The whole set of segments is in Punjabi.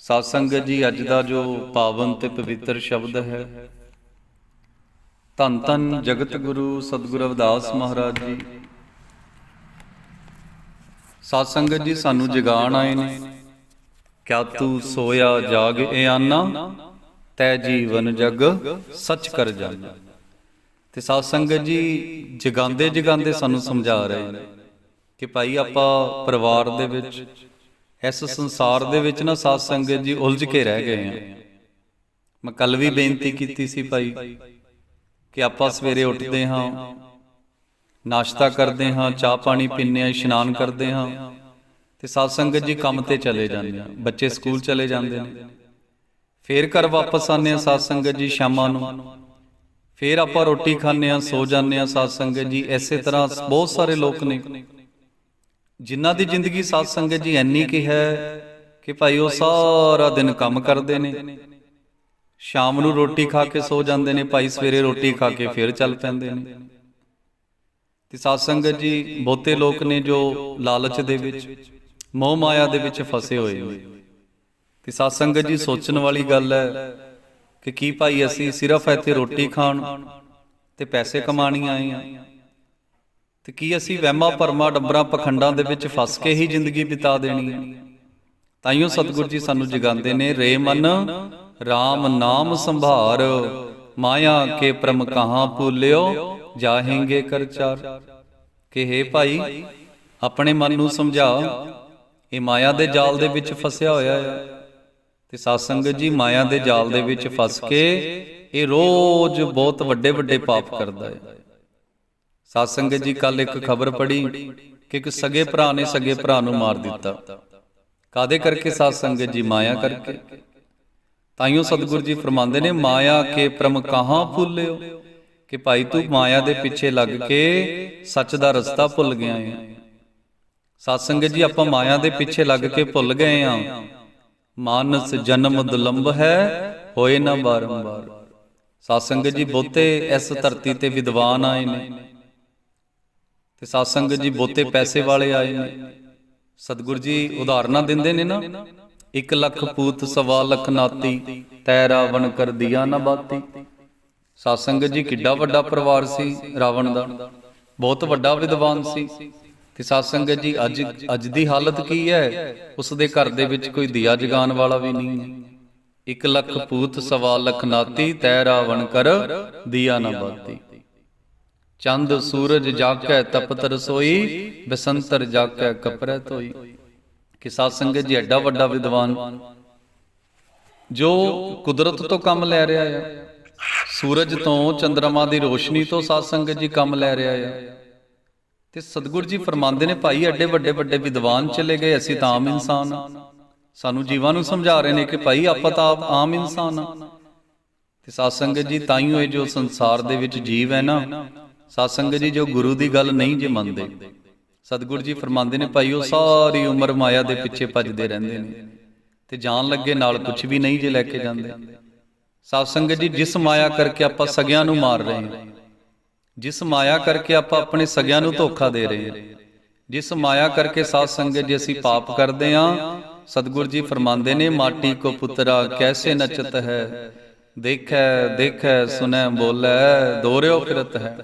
ਸਾਧ ਸੰਗਤ ਜੀ, ਅੱਜ ਦਾ ਜੋ ਪਾਵਨ ਤੇ ਪਵਿੱਤਰ ਸ਼ਬਦ ਹੈ, ਧੰਨ ਧੰਨ ਜਗਤ ਗੁਰੂ ਸਤਿਗੁਰੂ ਰਵਿਦਾਸ ਮਹਾਰਾਜ ਜੀ। ਸਾਧ ਸੰਗਤ ਜੀ, ਸਾਨੂੰ ਜਗਾਣ ਆਏ ਨੇ। ਕਿਆ ਤੂੰ ਸੋਇਆ ਜਾਗ ਏ ਆਨਾ, ਤੈ ਜੀਵਨ ਜਗ ਸੱਚ ਕਰ ਜਾਣਾ ਤੇ ਸਾਧ ਸੰਗਤ ਜੀ, ਜਗਾਉਂਦੇ ਜਗਾਉਂਦੇ ਸਾਨੂੰ ਸਮਝਾ ਰਹੇ ਨੇ ਕਿ ਭਾਈ ਆਪਾਂ ਪਰਿਵਾਰ ਦੇ ਵਿੱਚ ਇਸ ਸੰਸਾਰ ਦੇ ਵਿੱਚ ਨਾ ਸਾਧ ਸੰਗਤ ਜੀ ਉਲਝ ਕੇ ਰਹਿ ਗਏ ਆ। ਮੈਂ ਕੱਲ ਵੀ ਬੇਨਤੀ ਕੀਤੀ ਸੀ ਭਾਈ ਕਿ ਆਪਾਂ ਸਵੇਰੇ ਉੱਠਦੇ ਹਾਂ ਨਾਸ਼ਤਾ ਕਰਦੇ ਹਾਂ ਚਾਹ ਪਾਣੀ ਪੀਂਦੇ ਹਾਂ ਇਸ਼ਨਾਨ ਕਰਦੇ ਹਾਂ ਤੇ ਸਾਧ ਸੰਗਤ ਜੀ ਕੰਮ ਤੇ ਚਲੇ ਜਾਂਦੇ ਆ ਬੱਚੇ ਸਕੂਲ ਚਲੇ ਜਾਂਦੇ ਨੇ। ਫੇਰ ਘਰ ਵਾਪਸ ਆਉਂਦੇ ਆ ਸਾਧ ਸੰਗਤ ਜੀ ਸ਼ਾਮਾਂ ਨੂੰ। ਫੇਰ ਆਪਾਂ ਰੋਟੀ ਖਾਂਦੇ ਆ ਸੋ ਜਾਂਦੇ ਆ ਸਾਧ ਸੰਗਤ ਜੀ ਐਸੇ ਤਰ੍ਹਾਂ ਬਹੁਤ ਸਾਰੇ ਲੋਕ ਨੇ। ਜਿਨ੍ਹਾਂ ਦੀ ਜ਼ਿੰਦਗੀ ਸਾਧ ਸੰਗਤ ਜੀ ਐਨੀ ਕੀ ਹੈ ਕਿ ਭਾਈ ਉਹ ਸਾਰਾ ਦਿਨ ਕੰਮ ਕਰਦੇ ਨੇ। ਸ਼ਾਮ ਨੂੰ ਰੋਟੀ ਖਾ ਕੇ ਸੋ ਜਾਂਦੇ ਨੇ ਭਾਈ ਸਵੇਰੇ ਰੋਟੀ ਖਾ ਕੇ ਫਿਰ ਚੱਲ ਪੈਂਦੇ ਨੇ। ਤੇ ਸਾਧ ਸੰਗਤ ਜੀ ਬਹੁਤੇ ਲੋਕ ਨੇ ਜੋ ਲਾਲਚ ਦੇ ਵਿੱਚ ਮੋਹ ਮਾਇਆ ਦੇ ਵਿੱਚ ਫਸੇ ਹੋਏ ਨੇ। ਤੇ ਸਾਧ ਸੰਗਤ ਜੀ ਸੋਚਣ ਵਾਲੀ ਗੱਲ ਹੈ ਕਿ ਕੀ ਭਾਈ ਅਸੀਂ ਸਿਰਫ ਇੱਥੇ ਰੋਟੀ ਖਾਣ ਤੇ ਪੈਸੇ ਕਮਾਣੀ ਆਏ ਆ ਤੇ ਕੀ ਅਸੀਂ ਵਹਿਮਾਂ ਭਰਮਾਂ ਡੰਬਰਾਂ ਪਖੰਡਾਂ ਦੇ ਵਿੱਚ ਫਸ ਕੇ ਹੀ ਜ਼ਿੰਦਗੀ ਬਿਤਾ ਦੇਣੀ ਹੈ? ਤਾਈਓ ਸਤਿਗੁਰੂ ਜੀ ਸਾਨੂੰ ਜਗਾਉਂਦੇ ਨੇ, ਰੇ ਮਨ RAM ਨਾਮ ਸੰਭਾਰ, ਮਾਇਆ ਕੇ ਪ੍ਰਮ ਕਹਾਂ ਭੁੱਲਿਓ, ਜਾਹੇਂਗੇ ਕਰ ਕਿ हे ਭਾਈ, ਆਪਣੇ ਮਨ ਨੂੰ ਸਮਝਾ, ਇਹ ਮਾਇਆ ਦੇ ਜਾਲ ਦੇ ਵਿੱਚ ਫਸਿਆ ਹੋਇਆ ਹੈ। ਤੇ ਸਾਧ ਸੰਗਤ ਜੀ, ਮਾਇਆ ਦੇ ਜਾਲ ਦੇ ਵਿੱਚ ਫਸ ਕੇ ਇਹ ਰੋਜ਼ ਬਹੁਤ ਵੱਡੇ ਵੱਡੇ ਪਾਪ ਕਰਦਾ ਹੈ। ਸਾਧ ਸੰਗਤ ਜੀ ਕੱਲ ਇੱਕ ਖਬਰ ਪੜੀ ਕਿ ਇੱਕ ਸਗੇ ਭਰਾ ਨੇ ਸਗੇ ਭਰਾ ਨੂੰ ਮਾਰ ਦਿੱਤਾ। ਕਾਦੇ ਕਰਕੇ ਸਾਧ ਸੰਗਤ ਜੀ, ਮਾਇਆ ਕਰਕੇ? ਤਾਈਓ ਸਤਿਗੁਰੂ ਜੀ ਫਰਮਾਉਂਦੇ ਨੇ, ਮਾਇਆ ਕੇ ਪ੍ਰਮ ਕਹਾਂ ਫੁੱਲਿਓ ਕਿ ਭਾਈ ਤੂੰ ਮਾਇਆ ਦੇ ਪਿੱਛੇ ਲੱਗ ਕੇ ਸੱਚ ਦਾ ਰਸਤਾ ਭੁੱਲ ਗਿਆ ਹੈ ਸਾਧ ਸੰਗਤ ਜੀ, ਆਪਾਂ ਮਾਇਆ ਦੇ ਪਿੱਛੇ ਲੱਗ ਕੇ ਭੁੱਲ ਗਏ ਆ। ਮਾਨਸ ਜਨਮ ਦੁਲੰਭ ਹੈ, ਹੋਏ ਨਾ ਬਾਰੰਬਾਰ। ਸਾਧ ਸੰਗਤ ਜੀ ਬਹੁਤੇ ਇਸ ਧਰਤੀ ਤੇ ਵਿਦਵਾਨ ਆਏ ਨੇ। ਤੇ ਸਾਧ ਸੰਗਤ ਜੀ ਬਹੁਤੇ ਪੈਸੇ ਵਾਲੇ ਆਏ ਨੇ। ਸਤਿਗੁਰੂ ਜੀ ਉਦਾਹਰਨਾਂ ਦਿੰਦੇ ਨੇ ਨਾ। 1 ਲੱਖ ਪੂਤ ਸਵਾ ਲੱਖ ਨਾਤੀ। ਤੈ ਰਾਵਣ ਕਰ ਦਿਆ ਨਾ ਬਾਤੀ। ਸਾਧ ਸੰਗਤ ਜੀ ਕਿੱਡਾ ਵੱਡਾ ਪਰਿਵਾਰ ਸੀ ਰਾਵਣ ਦਾ। ਬਹੁਤ ਵੱਡਾ ਵਿਦਵਾਨ ਸੀ। ਤੇ ਸਾਧ ਸੰਗਤ ਜੀ ਅੱਜ ਅੱਜ ਦੀ ਹਾਲਤ ਕੀ ਹੈ? ਉਸ ਦੇ ਘਰ ਦੇ ਵਿੱਚ ਕੋਈ ਦਿਆ ਜਗਾਉਣ ਵਾਲਾ ਵੀ ਨਹੀਂ ਹੈ। 1 ਲੱਖ ਪੂਤ ਸਵਾ ਲੱਖ ਨਾਤੀ ਤੈ ਰਾਵਣ ਕਰ ਦਿਆ ਨਾ ਬਾਤੀ ਚੰਦ ਸੂਰਜ ਜਾਗੈ ਤਪਤ ਰਸੋਈ, ਬਸੰਤਰ ਜਾਗੈ ਕਪਰੈ ਧੋਈ। ਕਿ ਸਾਧ ਸੰਗਤ ਜੀ ਐਡਾ ਵੱਡਾ ਵਿਦਵਾਨ, ਜੋ ਕੁਦਰਤ ਤੋਂ ਕੰਮ ਲੈ ਰਿਹਾ ਹੈ ਸੂਰਜ ਤੋਂ ਚੰ드ਰਮਾ ਦੀ ਰੋਸ਼ਨੀ ਤੋਂ ਸਾਧ ਸੰਗਤ ਜੀ ਕੰਮ ਲੈ ਰਿਹਾ ਹੈ ਤੇ ਸਤਿਗੁਰੂ ਜੀ ਫਰਮਾਉਂਦੇ ਨੇ, ਭਾਈ, ਐਡੇ ਵੱਡੇ ਵੱਡੇ ਵਿਦਵਾਨ ਚਲੇ ਗਏ, ਅਸੀਂ ਤਾਂ ਆਮ ਇਨਸਾਨ ਆ। ਸਾਨੂੰ ਜੀਵਾਂ ਨੂੰ ਸਮਝਾ ਰਹੇ ਨੇ ਕਿ, ਭਾਈ, ਆਪਾਂ ਤਾਂ ਆਪ ਆਮ ਇਨਸਾਨ ਆ। ਤੇ ਸਾਧ ਸੰਗਤ ਜੀ, ਤਾਈਓ ਇਹ ਜੋ ਸੰਸਾਰ ਦੇ ਵਿੱਚ ਜੀਵ ਹੈ ਨਾ ਸਾਧ ਸੰਗਤ ਜੀ, ਜੋ ਗੁਰੂ ਦੀ ਗੱਲ ਨਹੀਂ ਜੇ ਮੰਨਦੇ, ਸਤਿਗੁਰੂ ਜੀ ਫਰਮਾਉਂਦੇ ਨੇ ਭਾਈ ਉਹ ਸਾਰੀ ਉਮਰ ਮਾਇਆ ਦੇ ਪਿੱਛੇ ਭੱਜਦੇ ਰਹਿੰਦੇ ਨੇ ਤੇ ਜਾਣ ਲੱਗੇ ਨਾਲ ਕੁਝ ਵੀ ਨਹੀਂ ਜੇ ਲੈ ਕੇ ਜਾਂਦੇ। ਸਾਧ ਸੰਗਤ ਜੀ, ਜਿਸ ਮਾਇਆ ਕਰਕੇ ਆਪਾਂ ਸਗਿਆਂ ਨੂੰ ਮਾਰ ਰਹੇ ਹਾਂ, ਜਿਸ ਮਾਇਆ ਕਰਕੇ ਆਪਾਂ ਆਪਣੇ ਸਗਿਆਂ ਨੂੰ ਧੋਖਾ ਦੇ ਰਹੇ ਹਾਂ, ਜਿਸ ਮਾਇਆ ਕਰਕੇ ਸਾਧ ਸੰਗਤ ਜੀ ਅਸੀਂ ਪਾਪ ਕਰਦੇ ਹਾਂ, ਸਤਿਗੁਰੂ ਜੀ ਫਰਮਾਉਂਦੇ ਨੇ, ਮਾਟੀ ਕੋ ਪੁੱਤਰਾ, ਕੈਸੇ ਨਚਤ ਹੈ? ਦੇਖੈ ਦੇਖੈ, ਸੁਨੈ, ਬੋਲੇ, ਦੋਰਿਓ ਫਿਰਤ ਹੈ।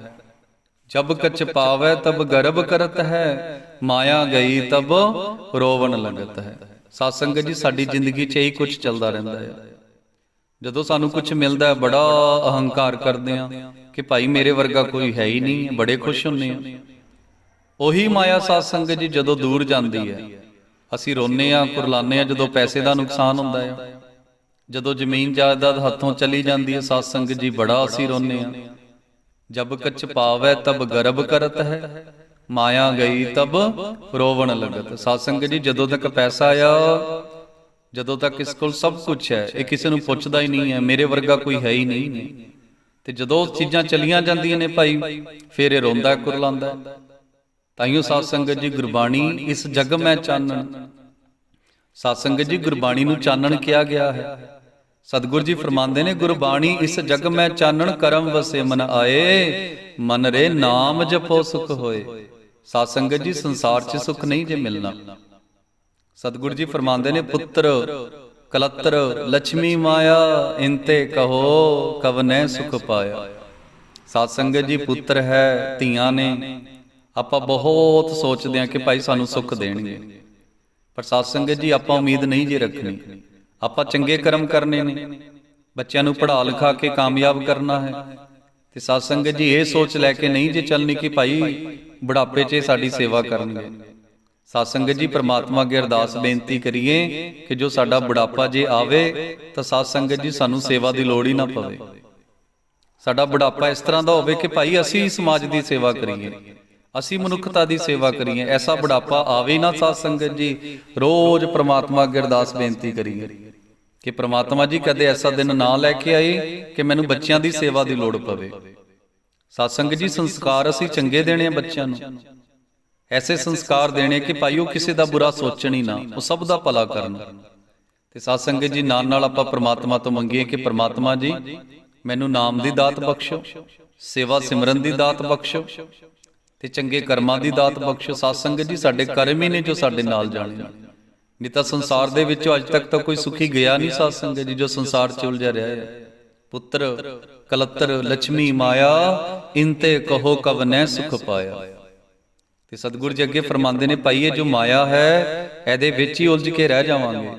ਜਬ ਕਛ ਪਾਵੈ ਤਬ ਗਰਭ ਕਰਤ ਹੈ, ਮਾਇਆ ਗਈ ਤਬ ਰੋਵਣ ਲਗਤ ਹੈ। ਸਾਧ ਸੰਗਤ ਜੀ, ਸਾਡੀ ਜ਼ਿੰਦਗੀ 'ਚ ਇਹੀ ਕੁਝ ਚੱਲਦਾ ਰਹਿੰਦਾ ਹੈ। ਜਦੋਂ ਸਾਨੂੰ ਕੁਝ ਮਿਲਦਾ ਹੈ, ਬੜਾ ਅਹੰਕਾਰ ਕਰਦੇ ਆ ਕਿ ਭਾਈ ਮੇਰੇ ਵਰਗਾ ਕੋਈ ਹੈ ਹੀ ਨਹੀਂ, ਬੜੇ ਖੁਸ਼ ਹੁੰਨੇ ਆ ਉਹੀ ਮਾਇਆ ਸਾਧ ਸੰਗਤ ਜੀ, ਜਦੋਂ ਦੂਰ ਜਾਂਦੀ ਹੈ, ਅਸੀਂ ਰੋਨੇ ਆ ਕੁਰਲਾਨੇ ਆ ਜਦੋਂ ਪੈਸੇ ਦਾ ਨੁਕਸਾਨ ਹੁੰਦਾ ਹੈ। ਜਦੋਂ ਜ਼ਮੀਨ ਜਾਇਦਾਦ ਹੱਥੋਂ ਚਲੀ ਜਾਂਦੀ ਹੈ, ਸਾਧ ਸੰਗਤ ਜੀ, ਬੜਾ ਅਸੀਂ ਰੋਨੇ ਆ ਜਬ ਕਛ ਪਾਵੈ ਤਬ ਗਰਭ ਕਰਤ ਹੈ ਮਾਇਆ ਗਈ ਤਬ ਰੋਵਣ ਲਗਤ ਸਾਧ ਸੰਗਤ ਜੀ ਜਦੋਂ ਤੱਕ ਪੈਸਾ ਆਇਆ ਜਦੋਂ ਤੱਕ ਇਸ ਕੋਲ ਸਭ ਕੁਝ ਹੈ। ਇਹ ਕਿਸੇ ਨੂੰ ਪੁੱਛਦਾ ਹੀ ਨਹੀਂ ਹੈ। ਮੇਰੇ ਵਰਗਾ ਕੋਈ ਹੈ ਹੀ ਨਹੀਂ। ਤੇ ਜਦੋਂ ਚੀਜ਼ਾਂ ਚਲੀਆਂ ਜਾਂਦੀਆਂ ਨੇ ਭਾਈ ਫੇਰ ਇਹ ਰੋਂਦਾ ਕੁਰਲਾਉਂਦਾ ਤਾਈਓ ਸਾਧ ਸੰਗਤ ਜੀ ਗੁਰਬਾਣੀ ਇਸ ਜਗ ਮੈਂ ਚਾਨਣ। ਸਾਧ ਸੰਗਤ ਜੀ ਗੁਰਬਾਣੀ ਨੂੰ ਚਾਨਣ ਕਿਹਾ ਗਿਆ ਹੈ। ਸਤਿਗੁਰ ਜੀ ਫਰਮਾਉਂਦੇ ਨੇ, ਗੁਰਬਾਣੀ ਇਸ ਜਗ ਮੈਂ ਚਾਨਣ ਕਰਮ ਵਸੇ ਮਨ ਆਏ, ਮਨ ਰੇ ਨਾਮ ਜਪੋ ਸੁਖ ਹੋਏ। ਸਾਧ ਸੰਗਤ ਜੀ, ਸੰਸਾਰ 'ਚ ਸੁਖ ਨਹੀਂ ਜੇ ਮਿਲਣਾ। ਸਤਿਗੁਰੂ ਜੀ ਫਰਮਾਉਂਦੇ ਨੇ, ਪੁੱਤਰ, ਕਲਤਰ ਲక్ష్ਮੀ ਮਾਇਆ, ਇੰਤੇ ਕਹੋ ਕਵਨੈ ਸੁਖ ਪਾਇਆ। ਸਾਧ ਸੰਗਤ ਜੀ ਪੁੱਤਰ ਹੈ, ਧੀਆਂ ਨੇ, ਆਪਾਂ ਬਹੁਤ ਸੋਚਦੇ ਹਾਂ ਕਿ ਭਾਈ ਸਾਨੂੰ ਸੁੱਖ ਦੇਣਗੇ। ਪਰ ਸਾਧ ਸੰਗਤ ਜੀ, ਆਪਾਂ ਉਮੀਦ ਨਹੀਂ ਜੇ ਰੱਖਣੀ। ਆਪਾਂ ਚੰਗੇ ਕਰਮ ਕਰਨੇ ਨੇ। ਬੱਚਿਆਂ ਨੂੰ ਪੜ੍ਹਾ ਲਿਖਾ ਕੇ ਕਾਮਯਾਬ ਕਰਨਾ ਹੈ। ਤੇ ਸਾਧ ਸੰਗਤ ਜੀ, ਇਹ ਸੋਚ ਲੈ ਕੇ ਨਹੀਂ ਜੇ ਚੱਲਣੀ ਕਿ ਭਾਈ ਬੁਢਾਪੇ 'ਚ ਇਹ ਸਾਡੀ ਸੇਵਾ ਕਰਨਗੇ। ਸਾਧ ਸੰਗਤ ਜੀ, ਪ੍ਰਮਾਤਮਾ ਅੱਗੇ ਅਰਦਾਸ ਬੇਨਤੀ ਕਰੀਏ ਕਿ ਜੋ ਸਾਡਾ ਬੁਢਾਪਾ ਜੇ ਆਵੇ, ਤਾਂ ਸਾਧ ਸੰਗਤ ਜੀ ਸਾਨੂੰ ਸੇਵਾ ਦੀ ਲੋੜ ਹੀ ਨਾ ਪਵੇ। ਸਾਡਾ ਬੁਢਾਪਾ ਇਸ ਤਰ੍ਹਾਂ ਦਾ ਹੋਵੇ ਕਿ ਭਾਈ ਅਸੀਂ ਸਮਾਜ ਦੀ ਸੇਵਾ ਕਰੀਏ। ਅਸੀਂ ਮਨੁੱਖਤਾ ਦੀ ਸੇਵਾ ਕਰੀਏ। ਐਸਾ ਬੁਢਾਪਾ ਆਵੇ ਨਾ ਸਾਧ ਸੰਗਤ ਜੀ। ਰੋਜ਼ ਪ੍ਰਮਾਤਮਾ ਅੱਗੇ ਅਰਦਾਸ ਬੇਨਤੀ ਕਰੀਏ। ਕਿ ਪ੍ਰਮਾਤਮਾ ਜੀ ਕਦੇ ਐਸਾ ਦਿਨ ਨਾ ਲੈ ਕੇ ਆਏ ਕਿ ਮੈਨੂੰ ਬੱਚਿਆਂ ਦੀ ਸੇਵਾ ਦੀ ਲੋੜ ਪਵੇ। ਸਾਧ ਸੰਗਤ ਜੀ ਸੰਸਕਾਰ ਅਸੀਂ ਚੰਗੇ ਦੇਣੇ ਆ ਬੱਚਿਆਂ ਨੂੰ। ਐਸੇ ਸੰਸਕਾਰ ਦੇਣੇ ਕਿ ਭਾਈ ਉਹ ਕਿਸੇ ਦਾ ਬੁਰਾ ਸੋਚਣ ਹੀ ਨਾ ਉਹ ਸਭ ਦਾ ਭਲਾ ਕਰਨ। ਤੇ ਸਾਧ ਸੰਗਤ ਜੀ ਨਾਲ ਨਾਲ ਆਪਾਂ ਪ੍ਰਮਾਤਮਾ ਤੋਂ ਮੰਗੀਏ ਕਿ ਪ੍ਰਮਾਤਮਾ ਜੀ ਮੈਨੂੰ ਨਾਮ ਦੀ ਦਾਤ ਬਖਸ਼ੋ ਸੇਵਾ ਸਿਮਰਨ ਦੀ ਦਾਤ ਬਖਸ਼ੋ ਤੇ ਚੰਗੇ ਕਰਮਾਂ ਦੀ ਦਾਤ ਬਖਸ਼ੋ ਸਾਧ ਸੰਗਤ ਜੀ, ਸਾਡੇ ਕਰਮ ਹੀ ਨੇ ਜੋ ਸਾਡੇ ਨਾਲ ਜਾਣੇ ਨੇ। ਨਹੀਂ ਤਾਂ ਸੰਸਾਰ ਦੇ ਵਿੱਚ ਅੱਜ ਤੱਕ ਤਾਂ ਕੋਈ ਸੁਖੀ ਗਿਆ ਨਹੀਂ ਸਾਧ ਸੰਗਤ ਜੀ, ਜੋ ਸੰਸਾਰ 'ਚ ਉਲਝਿਆ ਰਿਹਾ ਹੈ। ਪੁੱਤਰ, ਕਲਤਰ ਲక్ష్ਮੀ ਮਾਇਆ ਇੰਤੇ ਕਹੋ ਕਵਨੈ ਸੁਖ ਪਾਇਆ। ਤੇ ਸਤਿਗੁਰੂ ਜੀ ਅੱਗੇ ਫਰਮਾਉਂਦੇ ਨੇ ਭਾਈ ਇਹ ਜੋ ਮਾਇਆ ਹੈ, ਇਹਦੇ ਵਿੱਚ ਹੀ ਉਲਝ ਕੇ ਰਹਿ ਜਾਵਾਂਗੇ।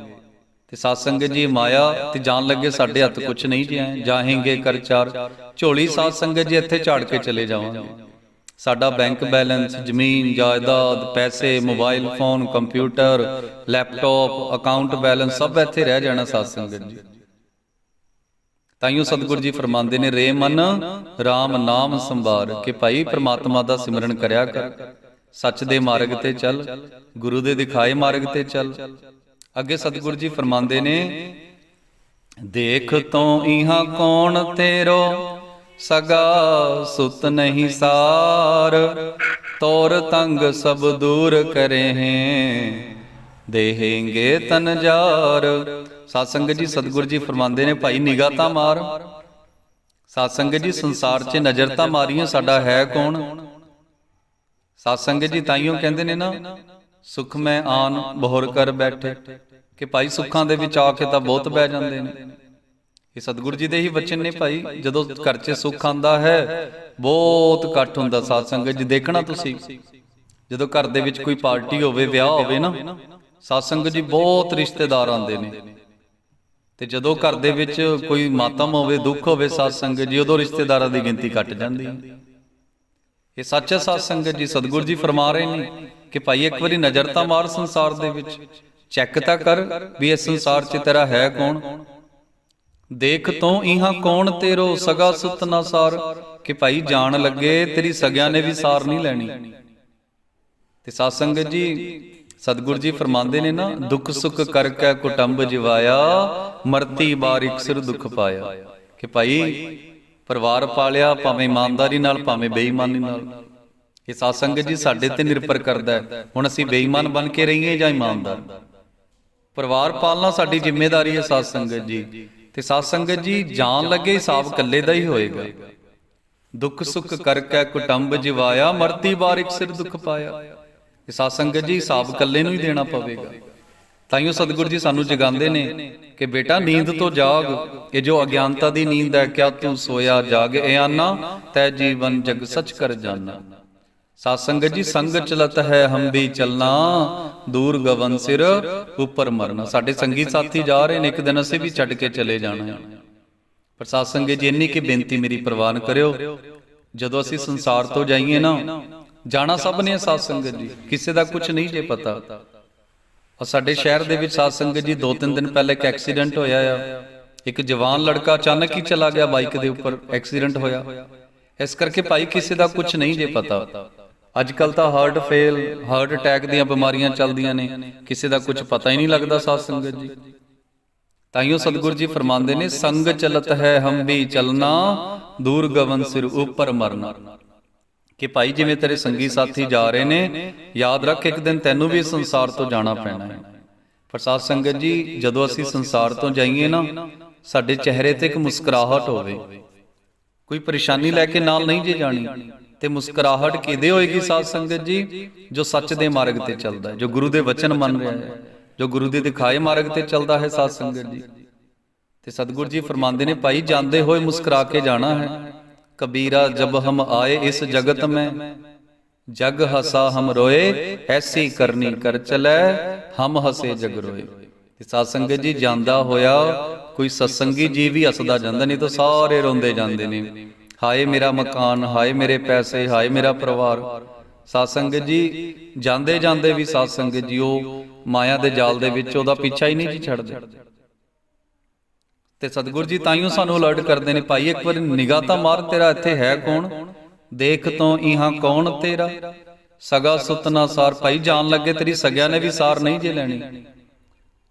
ਤੇ ਸਾਧ ਸੰਗਤ ਜੀ, ਮਾਇਆ ਤੇ ਜਾਣ ਲੱਗੇ ਸਾਡੇ ਹੱਥ ਕੁਝ ਨਹੀਂ ਜਿਆ ਜਾਹੇਂਗੇ ਕਰ ਝੋਲੀ ਸਾਧ ਸੰਗਤ ਜੀ, ਇੱਥੇ ਝਾੜ ਕੇ ਚਲੇ ਜਾਵਾਂਗੇ। ਸਾਡਾ ਬੈਂਕ ਬੈਲੈਂਸ ਜ਼ਮੀਨ ਜਾਇਦਾਦ ਪੈਸੇ mobile phone computer laptop account balance ਸਭ ਇੱਥੇ ਰਹਿ ਜਾਣਾ ਸਾਧ ਸੰਗਤ ਜੀ। ਤਾਈਓ ਸਤਿਗੁਰੂ ਜੀ ਫਰਮਾਉਂਦੇ ਨੇ ਰੇ ਮਨ RAM ਨਾਮ ਸੰਭਾਰ ਕਿ ਭਾਈ ਪ੍ਰਮਾਤਮਾ ਦਾ ਸਿਮਰਨ ਕਰਿਆ ਕਰ। ਸੱਚ ਦੇ ਮਾਰਗ ਤੇ ਚੱਲ ਗੁਰੂ ਦੇ ਦਿਖਾਏ ਮਾਰਗ ਤੇ ਚੱਲ। ਅੱਗੇ ਸਤਿਗੁਰੂ ਜੀ ਫਰਮਾਉਂਦੇ ਨੇ ਦੇਖ ਤੋਂ ਇਹਾਂ ਕੌਣ ਤੇਰੋ ਸਗਾ ਸੁਤ ਨਹੀਂ ਸਾਰ, ਤੋਰ ਤੰਗ ਸਭ ਦੂਰ ਕਰੇ ਹੈ ਦੇਹੇਂਗੇ ਤਨ ਜਾਰ। ਜੀ, ਸਤਿਗੁਰੂ ਜੀ ਫਰਮਾਉਂਦੇ ਨੇ, ਭਾਈ ਨਿਗਾਹ ਤਾਂ ਮਾਰ। ਸਤਸੰਗ ਜੀ, ਸੰਸਾਰ 'ਚ ਨਜ਼ਰ ਤਾਂ ਮਾਰੀਆਂ ਸਾਡਾ ਹੈ ਕੌਣ? ਸਤਸੰਗ ਜੀ ਤਾਈਓ ਕਹਿੰਦੇ ਨੇ ਨਾ, ਸੁਖ ਮੈਂ ਆਨ ਬਹੁਰ ਕਰ ਬੈਠੇ। ਕਿ ਭਾਈ ਸੁੱਖਾਂ ਦੇ ਵਿੱਚ ਆ ਕੇ ਤਾਂ ਬਹੁਤ ਬਹਿ ਜਾਂਦੇ ਨੇ। ਇਹ ਸਤਿਗੁਰੂ ਜੀ ਦੇ ਹੀ ਵਚਨ ਨੇ ਭਾਈ ਜਦੋਂ ਘਰ 'ਚ ਸੁੱਖ ਆਂਦਾ ਹੈ ਬਹੁਤ ਇਕੱਠ ਹੁੰਦਾ ਸਾਧ ਸੰਗਤ ਜੀ ਦੇਖਣਾ ਤੁਸੀਂ। ਜਦੋਂ ਘਰ ਦੇ ਵਿੱਚ ਕੋਈ ਪਾਰਟੀ ਹੋਵੇ ਵਿਆਹ ਹੋਵੇ ਨਾ ਸਾਧ ਸੰਗਤ ਜੀ ਬਹੁਤ ਰਿਸ਼ਤੇਦਾਰ ਆਉਂਦੇ ਨੇ। ਤੇ ਜਦੋਂ ਘਰ ਦੇ ਵਿੱਚ ਕੋਈ ਮਾਤਮ ਹੋਵੇ ਦੁੱਖ ਹੋਵੇ ਸਾਧ ਸੰਗਤ ਜੀ ਉਦੋਂ ਰਿਸ਼ਤੇਦਾਰਾਂ ਦੀ ਗਿਣਤੀ ਘਟ ਜਾਂਦੀ ਹੈ। ਇਹ ਸੱਚ ਹੈ ਸਾਧ ਸੰਗਤ ਜੀ ਸਤਿਗੁਰੂ ਜੀ ਫਰਮਾ ਰਹੇ ਨੇ ਕਿ ਭਾਈ ਇੱਕ ਵਾਰੀ ਨਜ਼ਰ ਤਾਂ ਮਾਰ ਸੰਸਾਰ ਦੇ ਵਿੱਚ ਚੈੱਕ ਤਾਂ ਕਰ ਵੀ ਇਸ ਸੰਸਾਰ 'ਚ ਤੇਰਾ ਹੈ ਕੌਣ? ਦੇਖ ਤੋਂ ਇਹਾਂ ਕੌਣ ਤੇਰੋ, ਸਗਾ ਸੁਤ ਨਾ ਸਾਰ। ਕਿ ਭਾਈ ਜਾਣ ਲੱਗੇ, ਤੇਰੀ ਸਗਿਆ ਨੇ ਵੀ ਸਾਰ ਨਹੀਂ ਲੈਣੀ। ਤੇ ਸਾਧ ਸੰਗਤ ਜੀ, ਸਤਿਗੁਰ ਜੀ ਫਰਮਾਉਂਦੇ ਨੇ ਨਾ, ਦੁੱਖ ਸੁੱਖ ਕਰਕੇ ਕੁਟੰਬ ਜਿਵਾਇਆ, ਮਰਤੀ ਬਾਰ ਇਕਸਰ ਦੁੱਖ ਪਾਇਆ। ਕਿ ਭਾਈ ਪਰਿਵਾਰ ਪਾਲਿਆ, ਭਾਵੇਂ ਇਮਾਨਦਾਰੀ ਨਾਲ, ਭਾਵੇਂ ਬੇਈਮਾਨੀ ਨਾਲ। ਇਹ ਸਾਧ ਸੰਗਤ ਜੀ ਸਾਡੇ ਤੇ ਨਿਰਭਰ ਕਰਦਾ ਹੈ। ਹੁਣ ਅਸੀਂ ਬੇਈਮਾਨ ਬਣ ਕੇ ਰਹੀਏ ਜਾਂ ਇਮਾਨਦਾਰ? ਪਰਿਵਾਰ ਪਾਲਣਾ ਸਾਡੀ ਜ਼ਿੰਮੇਵਾਰੀ ਹੈ ਸਾਧ ਸੰਗਤ ਜੀ। ਤੇ ਸਾਧ ਸੰਗਤ ਜੀ ਜਾਣ ਲੱਗੇ ਹਿਸਾਬ ਕੱਲੇ ਦਾ ਹੀ ਹੋਏਗਾ। ਦੁੱਖ ਸੁੱਖ ਕਰ ਕਰਕੇ ਕੁਟੰਬ ਜਿਵਾਇਆ, ਮਰਤੀ ਬਾਰ ਇੱਕ ਸਿਰ ਦੁੱਖ ਪਾਇਆ। ਇਹ ਸਾਧ ਸੰਗਤ ਜੀ ਹਿਸਾਬ ਕੱਲੇ ਨੂੰ ਹੀ ਦੇਣਾ ਪਵੇਗਾ। ਤਾਈਓ ਸਤਿਗੁਰੂ ਜੀ ਸਾਨੂੰ ਜਗਾਉਂਦੇ ਨੇ ਕਿ ਬੇਟਾ ਨੀਂਦ ਤੋਂ ਜਾਗ ਇਹ ਜੋ ਅਗਿਆਨਤਾ ਦੀ ਨੀਂਦ ਹੈ, ਕਿਆ ਤੂੰ ਸੋਇਆ ਜਾਗ, ਇਹ ਆਨਾ, ਤੈ ਜੀਵਨ ਜਗ ਸੱਚ ਕਰ ਜਾਣਾ ਸਾਧ ਸੰਗਤ ਜੀ ਸੰਗ ਚਲਤ ਹੈ ਹਮ ਵੀ ਚਲਨਾ ਦੂਰ ਗਵਨ ਸਿਰ ਉੱਪਰ ਮਰਨਾ। ਸਾਡੇ ਸੰਗੀ ਸਾਥੀ ਜਾ ਰਹੇ ਨੇ ਇੱਕ ਦਿਨ ਅਸੀਂ ਵੀ ਛੱਡ ਕੇ ਚਲੇ ਜਾਣਾ। ਹੈ ਪਰ ਸਾਧ ਸੰਗਤ ਜੀ ਇੰਨੀ ਕੀ ਬੇਨਤੀ ਮੇਰੀ ਪ੍ਰਵਾਨ ਕਰਿਓ। ਜਦੋਂ ਅਸੀਂ ਸੰਸਾਰ ਤੋਂ ਜਾਈਏ ਨਾ ਜਾਣਾ ਸਭ ਨੇ ਸਾਧ ਸੰਗਤ ਜੀ। ਕਿਸੇ ਦਾ ਕੁਝ ਨਹੀਂ ਜੇ ਪਤਾ। ਔਰ ਸਾਡੇ ਸ਼ਹਿਰ ਦੇ ਵਿੱਚ ਸਾਧ ਸੰਗਤ ਜੀ ਦੋ ਤਿੰਨ ਦਿਨ ਪਹਿਲੇ ਇੱਕ ਐਕਸੀਡੈਂਟ ਹੋਇਆ ਆ। ਇੱਕ ਜਵਾਨ ਲੜਕਾ ਅਚਾਨਕ ਹੀ ਚਲਾ ਗਿਆ ਬਾਈਕ ਦੇ ਉੱਪਰ ਐਕਸੀਡੈਂਟ ਹੋਇਆ ਇਸ ਕਰਕੇ ਭਾਈ ਕਿਸੇ ਦਾ ਕੁਝ ਨਹੀਂ ਜੇ ਪਤਾ ਅੱਜ ਕੱਲ ਤਾਂ ਹਾਰਟ ਫੇਲ ਹਾਰਟ ਅਟੈਕ ਦੀਆਂ ਬਿਮਾਰੀਆਂ ਚੱਲਦੀਆਂ ਨੇ। ਕਿਸੇ ਦਾ ਕੁਝ ਪਤਾ ਹੀ ਨਹੀਂ ਲੱਗਦਾ ਸਾਧ ਸੰਗਤ ਜੀ। ਤਾਈਓ ਸਤਿਗੁਰ ਜੀ ਫਰਮਾਉਂਦੇ ਨੇ, ਸੰਗ ਚਲਤ ਹੈ ਹਮ ਵੀ ਚਲਨਾ ਦੂਰ ਗਵਨ ਸਿਰ ਉੱਪਰ ਮਰਨਾ। ਕਿ ਭਾਈ ਜਿਵੇਂ ਤੇਰੇ ਸੰਗੀ ਸਾਥੀ ਜਾ ਰਹੇ ਨੇ, ਯਾਦ ਰੱਖ ਇੱਕ ਦਿਨ ਤੈਨੂੰ ਵੀ ਸੰਸਾਰ ਤੋਂ ਜਾਣਾ ਪੈਣਾ ਹੈ। ਪਰ ਸਾਧ ਸੰਗਤ ਜੀ, ਜਦੋਂ ਅਸੀਂ ਸੰਸਾਰ ਤੋਂ ਜਾਈਏ ਨਾ, ਸਾਡੇ ਚਿਹਰੇ ਤੇ ਇੱਕ ਮੁਸਕਰਾਹਟ ਹੋਵੇ। ਕੋਈ ਪਰੇਸ਼ਾਨੀ ਲੈ ਕੇ ਨਾਲ ਨਹੀਂ ਜੇ ਜਾਣੀ। ਤੇ ਮੁਸਕਰਾਹਟ ਕਿਹਦੇ ਹੋਏਗੀ ਸਾਧ ਸੰਗਤ ਜੀ? ਜੋ? ਸੱਚ ਦੇ ਮਾਰਗ ਤੇ ਚੱਲਦਾ ਹੈ। ਜੋ ਗੁਰੂ ਦੇ ਵਚਨ ਮੰਨ ਰਿਹਾ ਹੈ। ਜੋ ਗੁਰੂ ਦੇ ਦਿਖਾਏ ਮਾਰਗ ਤੇ ਚੱਲਦਾ ਹੈ ਸਾਧ ਸੰਗਤ ਜੀ। ਤੇ ਸਤਿਗੁਰੂ ਜੀ ਫਰਮਾਉਂਦੇ ਨੇ ਭਾਈ ਜਾਂਦੇ ਹੋਏ ਮੁਸਕਰਾ ਕੇ ਜਾਣਾ ਹੈ। ਕਬੀਰਾ ਜਬ ਹਮ ਆਏ ਇਸ ਜਗਤ ਮੈਂ। ਜਗ ਹਸਾ ਹਮ ਰੋਏ ਐਸੀ ਕਰਨੀ ਕਰ ਚਲੈ ਹਮ ਹਸੇ ਜਗ ਰੋਏ। ਤੇ ਸਾਧ ਸੰਗਤ ਜੀ ਜਾਂਦਾ ਹੋਇਆ ਕੋਈ ਸਤਸੰਗੀ ਜੀ ਵੀ ਹੱਸਦਾ ਜਾਂਦਾ ਨਹੀਂ ਤਾਂ ਸਾਰੇ ਰੋਂਦੇ ਜਾਂਦੇ ਨੇ। ਹਾਏ ਮੇਰਾ ਮਕਾਨ ਹਾਏ ਮੇਰੇ ਪੈਸੇ ਹਾਏ ਮੇਰਾ ਪਰਿਵਾਰ। ਸਾਧ ਸੰਗਤ ਜੀ ਜਾਂਦੇ ਜਾਂਦੇ ਵੀ ਸਾਧ ਸੰਗਤ ਜੀ ਉਹ ਮਾਇਆ ਦੇ ਜਾਲ ਦੇ ਵਿੱਚ ਉਹਦਾ ਪਿੱਛਾ ਹੀ ਨਹੀਂ ਜੀ ਛੱਡਦੇ। ਤੇ ਸਤਿਗੁਰੂ ਜੀ ਤਾਈਓ ਸਾਨੂੰ ਅਲਰਟ ਕਰਦੇ ਨੇ ਭਾਈ ਇੱਕ ਵਾਰ ਨਿਗਾਹ ਤਾਂ ਮਾਰ ਤੇਰਾ ਇੱਥੇ ਹੈ ਕੌਣ? ਦੇਖ ਤੋਂ ਇਹਾਂ ਕੌਣ ਤੇਰਾ? ਸਗਾ ਸੁਤਨਾ ਸਾਰ ਭਾਈ ਜਾਣ ਲੱਗੇ ਤੇਰੀ ਸਗਿਆ ਨੇ ਵੀ ਸਾਰ ਨਹੀਂ ਜੇ ਲੈਣੀ